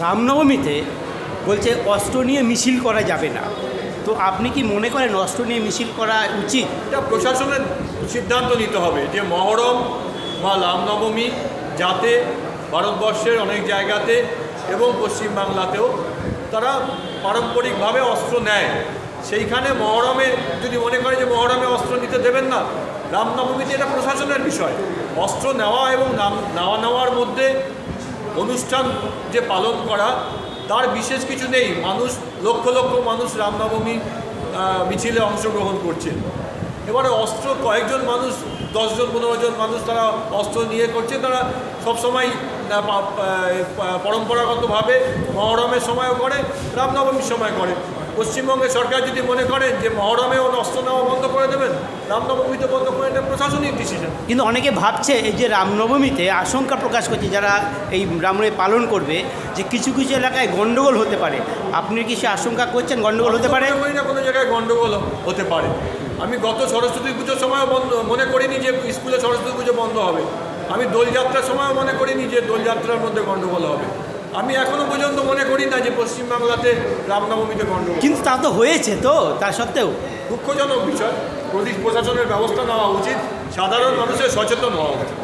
রামনবমীতে বলছে, অস্ত্র নিয়ে মিছিল করা যাবে না। তো আপনি কি মনে করেন অস্ত্র নিয়ে মিছিল করা উচিত? এটা প্রশাসনের সিদ্ধান্ত নিতে হবে যে মহরম বা রামনবমী যাতে ভারতবর্ষের অনেক জায়গাতে এবং পশ্চিমবাংলাতেও তারা পারম্পরিকভাবে অস্ত্র নেয়। সেইখানে মহরমে, যদি মনে করে যে মহরমে অস্ত্র নিতে দেবেন না, রামনবমীতে এটা প্রশাসনের বিষয়। অস্ত্র নেওয়া এবং নাম নেওয়া নেওয়ার মধ্যে অনুষ্ঠান যে পালন করা, তার বিশেষ কিছু নেই। মানুষ, লক্ষ লক্ষ মানুষ রামনবমী মিছিলে অংশগ্রহণ করছে। এবারে অস্ত্র, কয়েকজন মানুষ, দশজন, পনেরো জন মানুষ তারা অস্ত্র নিয়ে করছে। তারা সবসময় পরম্পরাগতভাবে মহরমের সময়ও করে, রামনবমীর সময় করে। পশ্চিমবঙ্গের সরকার যদি মনে করেন যে মহরমেও অস্ত্র নেওয়া বন্ধ করে দেবেন রামনবমীতে বন্ধ করে এটা প্রশাসনিক ডিসিশন কিন্তু অনেকে ভাবছে এই যে রামনবমীতে আশঙ্কা প্রকাশ করছে যারা এই রামনবমী পালন করবে যে কিছু কিছু এলাকায় গণ্ডগোল হতে পারে। আপনি কি সে আশঙ্কা করছেন গণ্ডগোল হতে পারে? না কোনো জায়গায় গণ্ডগোল হতে পারে। আমি গত সরস্বতী পুজোর সময়ও বন্ধ মনে করিনি যে স্কুলে সরস্বতী পুজো বন্ধ হবে। আমি দোলযাত্রার সময়ও মনে করিনি যে দোলযাত্রার মধ্যে গন্ডগোল হবে। আমি এখনও পর্যন্ত মনে করি না যে পশ্চিমবাংলাতে রামনবমীতে গণ্ডগোল কিন্তু তা তো হয়েছে তো তার সত্ত্বেও। দুঃখজনক বিষয়। প্রতি প্রশাসনের ব্যবস্থা নেওয়া উচিত। সাধারণ মানুষের সচেতন হওয়া উচিত।